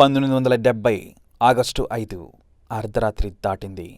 పంతొమ్మిది వందల డెబ్బై ఆగస్టు ఐదు అర్ధరాత్రి దాటింది.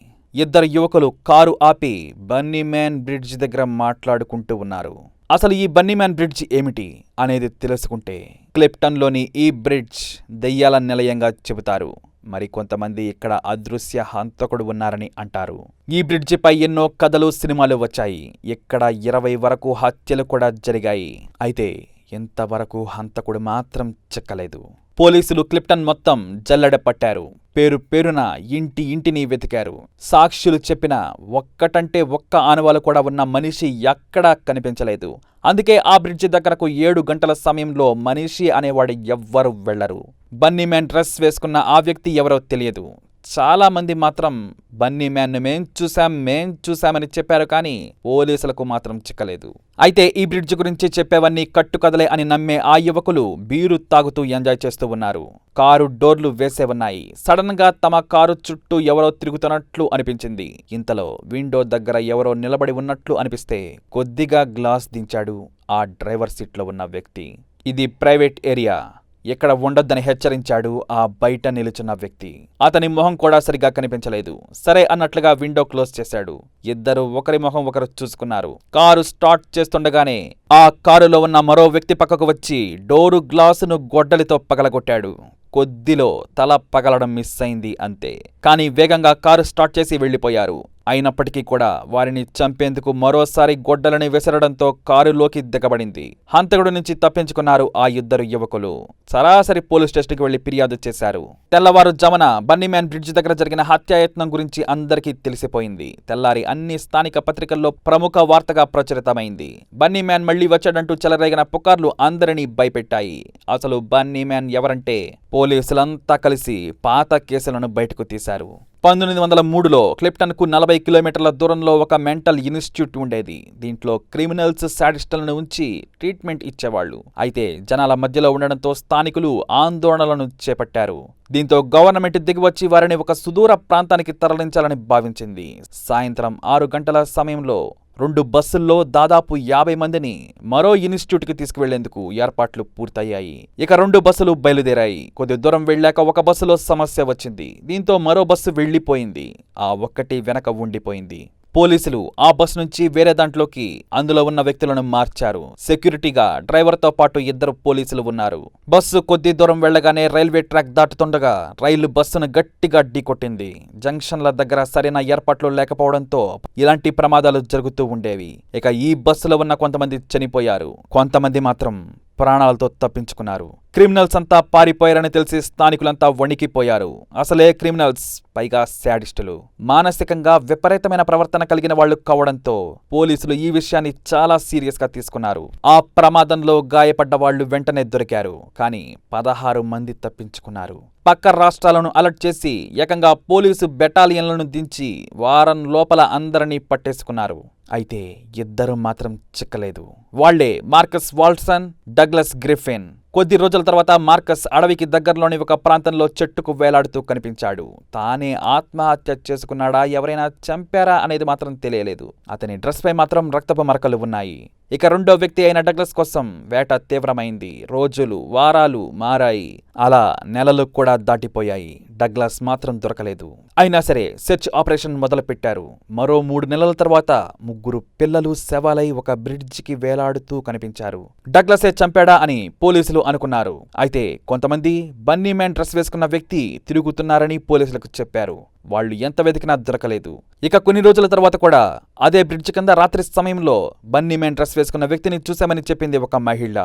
ఇద్దరు యువకులు కారు ఆపి బన్నీమ్యాన్ బ్రిడ్జ్ దగ్గర మాట్లాడుకుంటూ ఉన్నారు. అసలు ఈ బన్నీమ్యాన్ బ్రిడ్జ్ ఏమిటి అనేది తెలుసుకుంటే క్లిప్టన్లోని ఈ బ్రిడ్జ్ దెయ్యాల నిలయంగా చెబుతారు. మరి కొంతమంది ఇక్కడ అదృశ్య హంతకుడు ఉన్నారని అంటారు. ఈ బ్రిడ్జిపై ఎన్నో కథలు సినిమాలు వచ్చాయి. ఇక్కడ ఇరవై వరకు హత్యలు కూడా జరిగాయి. అయితే ఇంతవరకు హంతకుడు మాత్రం చిక్కలేదు. పోలీసులు క్లిప్టన్ మొత్తం జల్లెడ పట్టారు పేరు పేరున ఇంటి ఇంటిని వెతికారు. సాక్షులు చెప్పిన ఒక్కటంటే ఒక్క ఆనవాలు కూడా ఉన్న మనిషి ఎక్కడా కనిపించలేదు. అందుకే ఆ బ్రిడ్జి దగ్గరకు ఏడు గంటల సమయంలో మనిషి అనేవాడు ఎవ్వరు వెళ్ళరు బన్నీ మ్యాన్ డ్రెస్ వేసుకున్న ఆ వ్యక్తి ఎవరో తెలియదు. చాలా మంది మాత్రం బన్నీ మ్యాన్ను మేం చూశాం మేం చూశామని చెప్పారు కానీ పోలీసులకు మాత్రం చిక్కలేదు. అయితే ఈ బ్రిడ్జ్ గురించి చెప్పేవన్నీ కట్టుకదలే అని నమ్మే ఆ యువకులు బీరు తాగుతూ ఎంజాయ్ చేస్తూ ఉన్నారు. కారు డోర్లు వేసే ఉన్నాయి. సడన్గా తమ కారు చుట్టూ ఎవరో తిరుగుతున్నట్లు అనిపించింది. ఇంతలో విండో దగ్గర ఎవరో నిలబడి ఉన్నట్లు అనిపిస్తే కొద్దిగా గ్లాస్ దించాడు ఆ డ్రైవర్ సీట్లో ఉన్న వ్యక్తి. ఇది ప్రైవేట్ ఏరియా. ఎక్కడ ఉండొద్దని హెచ్చరించాడు ఆ బయట నిలుచున్న వ్యక్తి. అతని మొహం కూడా సరిగా కనిపించలేదు. సరే అన్నట్లుగా విండో క్లోజ్ చేశాడు. ఇద్దరు ఒకరి మొహం ఒకరు చూసుకున్నారు. కారు స్టార్ట్ చేస్తుండగానే ఆ కారులో ఉన్న మరో వ్యక్తి పక్కకు వచ్చి డోరు గ్లాసును గొడ్డలితో పగలగొట్టాడు. కొద్దిలో తల పగలడం మిస్ అయింది అంతే. కానీ వేగంగా కారు స్టార్ట్ చేసి వెళ్ళిపోయారు అయినప్పటికీ కూడా వారిని చంపేందుకు మరోసారి గొడ్డలని విసరడంతో కారులోకి దిగబడింది. హంతకుడు నుంచి తప్పించుకున్నారు ఆ ఇద్దరు యువకులు. సరాసరి పోలీస్ స్టేషన్కి వెళ్ళి ఫిర్యాదు చేశారు. తెల్లవారు జమన బన్నీమ్యాన్ బ్రిడ్జ్ దగ్గర జరిగిన హత్యాయత్నం గురించి అందరికీ తెలిసిపోయింది. తెల్లారి అన్ని స్థానిక పత్రికల్లో ప్రముఖ వార్తగా ప్రచురితమైంది. బన్నీమ్యాన్ మళ్ళీ వచ్చాడంటూ చెలరేగిన పుకార్లు అందరినీ భయపెట్టాయి. అసలు బన్నీమ్యాన్ ఎవరంటే పోలీసులంతా కలిసి పాత కేసులను బయటకు తీశారు. పంతొమ్మిది వందల మూడులో క్లిప్టన్కు నలభై కిలోమీటర్ల దూరంలో ఒక మెంటల్ ఇన్స్టిట్యూట్ ఉండేది. దీంట్లో క్రిమినల్స్ శాడిస్టులను ఉంచి ట్రీట్మెంట్ ఇచ్చేవాళ్ళు అయితే జనాల మధ్యలో ఉండడంతో స్థానికులు ఆందోళనలను చేపట్టారు. దీంతో గవర్నమెంట్ దిగివచ్చి వారిని ఒక సుదూర ప్రాంతానికి తరలించాలని భావించింది. సాయంత్రం ఆరు గంటల సమయంలో రెండు బస్సుల్లో దాదాపు యాభై మందిని మరో ఇన్స్టిట్యూట్కి తీసుకువెళ్ళేందుకు ఏర్పాట్లు పూర్తయ్యాయి. ఇక రెండు బస్సులు బయలుదేరాయి. కొద్ది దూరం వెళ్ళాక ఒక బస్సులో సమస్య వచ్చింది. దీంతో మరో బస్సు వెళ్ళిపోయింది ఆ ఒక్కటి వెనక ఉండిపోయింది. పోలీసులు ఆ బస్ నుంచి వేరే దాంట్లోకి. అందులో ఉన్న వ్యక్తులను మార్చారు. సెక్యూరిటీగా డ్రైవర్తో పాటు ఇద్దరు పోలీసులు ఉన్నారు. బస్సు కొద్ది దూరం వెళ్ళగానే రైల్వే ట్రాక్ దాటుతుండగా రైలు బస్సును గట్టిగా ఢీకొట్టింది. జంక్షన్ల దగ్గర సరైన ఏర్పాట్లు లేకపోవడంతో ఇలాంటి ప్రమాదాలు జరుగుతూ ఉండేవి. ఇక ఈ బస్సులో ఉన్న కొంతమంది చనిపోయారు. కొంతమంది మాత్రం ప్రాణాలతో తప్పించుకున్నారు. క్రిమినల్స్ అంతా పారిపోయారని తెలిసి స్థానికులంతా వణికిపోయారు. అసలే క్రిమినల్స్ పైగా శాడిస్టులు. మానసికంగా విపరీతమైన ప్రవర్తన కలిగిన వాళ్ళు కావడంతో పోలీసులు ఈ విషయాన్ని చాలా సీరియస్గా తీసుకున్నారు. ఆ ప్రమాదంలో గాయపడ్డ వాళ్ళు వెంటనే దొరికారు. కానీ పదహారు మంది తప్పించుకున్నారు. పక్క రాష్ట్రాలను అలర్ట్ చేసి ఏకంగా పోలీసు బెటాలియన్లను దించి వారం లోపల అందరినీ పట్టేసుకున్నారు. అయితే ఇద్దరు మాత్రం చిక్కలేదు. వాళ్ళే మార్కస్ వాల్సన్ డగ్లస్ గ్రిఫిన్. కొద్ది రోజుల తర్వాత మార్కస్ అడవికి దగ్గరలోని ఒక ప్రాంతంలో చెట్టుకు వేలాడుతూ కనిపించాడు. తానే ఆత్మహత్య చేసుకున్నాడా ఎవరైనా చంపారా అనేది మాత్రం తెలియలేదు. అతని డ్రెస్పై మాత్రం రక్తపు మరకలు ఉన్నాయి. ఇక రెండో వ్యక్తి అయిన డగ్లస్ కోసం వేట తీవ్రమైంది. రోజులు వారాలు మారాయి. అలా నెలలు కూడా దాటిపోయాయి. డగ్లస్ మాత్రం దొరకలేదు. అయినా సరే సెర్చ్ ఆపరేషన్ మొదలుపెట్టారు. మరో మూడు నెలల తర్వాత ముగ్గురు పిల్లలు శవాలై ఒక బ్రిడ్జికి వేలాడుతూ కనిపించారు. డగ్లసే చంపాడా అని పోలీసులు అనుకున్నారు. అయితే కొంతమంది బన్నీమ్యాన్ డ్రెస్ వేసుకున్న వ్యక్తి తిరుగుతున్నారని పోలీసులకు చెప్పారు. వాళ్ళు ఎంత వెతికినా దొరకలేదు. ఇక కొన్ని రోజుల తర్వాత కూడా అదే బ్రిడ్జ్ కింద రాత్రి సమయంలో బన్నీమ్యాన్ డ్రెస్ వేసుకున్న వ్యక్తిని చూశామని చెప్పింది ఒక మహిళ.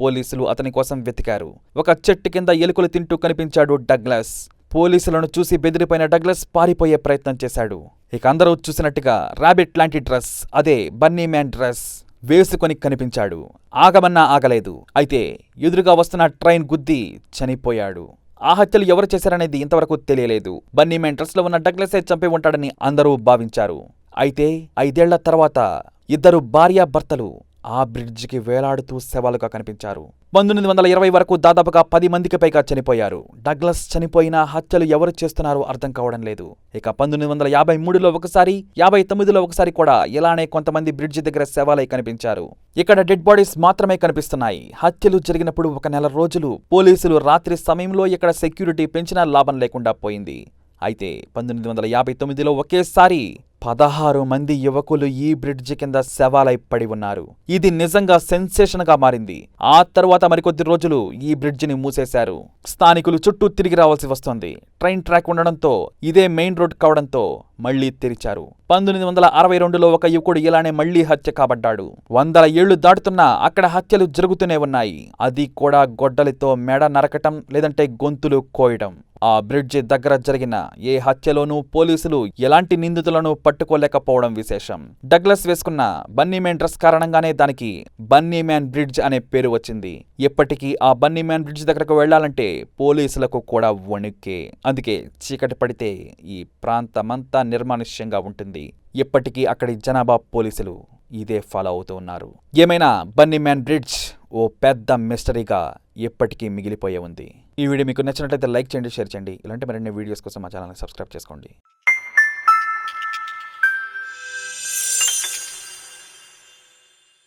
పోలీసులు అతని కోసం వెతికారు. ఒక చెట్టు కింద ఎలుకలు తింటూ కనిపించాడు డగ్లస్. పోలీసులను చూసి బెదిరిపోయిన డగ్లస్ పారిపోయే ప్రయత్నం చేశాడు. ఇక అందరూ చూసినట్టుగా ర్యాబిట్ లాంటి డ్రెస్ అదే బన్నీమ్యాన్ డ్రెస్ వేసుకొని కనిపించాడు. ఆగమన్నా ఆగలేదు. అయితే ఎదురుగా వస్తున్న ట్రైన్ గుద్ది చనిపోయాడు. ఆ హత్యలు ఎవరు చేశారనేది ఇంతవరకు తెలియలేదు. బన్నీ మెంటర్స్లో ఉన్న డగ్లసే చంపి ఉంటాడని అందరూ భావించారు. అయితే ఐదేళ్ళ తర్వాత ఇద్దరు భార్యాభర్తలు ఆ బ్రిడ్జికి వేలాడుతూ శవాలుగా కనిపించారు. పంతొమ్మిది వందల ఇరవై వరకు దాదాపుగా పది మందికి పైగా చనిపోయారు. డగ్లస్ చనిపోయిన హత్యలు ఎవరు చేస్తున్నారో అర్థం కావడం లేదు. ఇక పంతొమ్మిది వందల యాభై మూడులో ఒకసారి యాభై తొమ్మిదిలో ఒకసారి కూడా ఇలానే కొంతమంది బ్రిడ్జి దగ్గర శవాలై కనిపించారు. ఇక్కడ డెడ్ బాడీస్ మాత్రమే కనిపిస్తున్నాయి. హత్యలు జరిగినప్పుడు ఒక నెల రోజులు పోలీసులు రాత్రి సమయంలో ఇక్కడ సెక్యూరిటీ పెంచినా లాభం లేకుండా పోయింది. అయితే పంతొమ్మిది వందల యాభై తొమ్మిదిలో ఒకేసారి పదహారు మంది యువకులు ఈ బ్రిడ్జి కింద శవాలై పడి ఉన్నారు. ఇది నిజంగా సెన్సేషన్గా మారింది. ఆ తరువాత మరికొద్ది రోజులు ఈ బ్రిడ్జిని మూసేశారు. స్థానికులు చుట్టూ తిరిగి రావాల్సి వస్తోంది. ట్రైన్ ట్రాక్ ఉండడంతో ఇదే మెయిన్ రోడ్ కావడంతో మళ్ళీ తెరిచారు. పంతొమ్మిది వందల అరవై రెండులో ఒక యువకుడు ఇలానే మళ్ళీ హత్య కాబడ్డాడు. వందల ఏళ్ళు దాటుతున్నా అక్కడ హత్యలు జరుగుతూనే ఉన్నాయి. అది కూడా గొడ్డలితో మెడ నరకటం లేదంటే గొంతులు కోయడం. ఆ బ్రిడ్జి దగ్గర జరిగిన ఏ హత్యలోనూ పోలీసులు ఎలాంటి నిందితులను పట్టుకోలేకపోవడం విశేషం. డగ్లస్ వేసుకున్న బన్నీమ్యాన్ డ్రెస్ కారణంగానే దానికి బన్నీమ్యాన్ బ్రిడ్జ్ అనే పేరు వచ్చింది. ఎప్పటికీ ఆ బన్నీమ్యాన్ బ్రిడ్జ్ దగ్గరకు వెళ్ళాలంటే పోలీసులకు కూడా వణుక్కే అందుకే చీకటి పడితే ఈ ప్రాంతమంతా నిర్మానుష్యంగా ఉంటుంది. ఇప్పటికీ అక్కడి జనాభా పోలీసులు ఇదే ఫాలో అవుతూ ఉన్నారు. ఏమైనా బన్నీమ్యాన్ బ్రిడ్జ్ ఓ పెద్ద మిస్టరీగా ఎప్పటికీ మిగిలిపోయే ఉంది. ఈ వీడియో మీకు నచ్చినట్లయితే లైక్ చేయండి షేర్ చేయండి. ఇలాంటి మరిన్ని వీడియోస్ కోసం మా ఛానల్ని సబ్స్క్రైబ్ చేసుకోండి.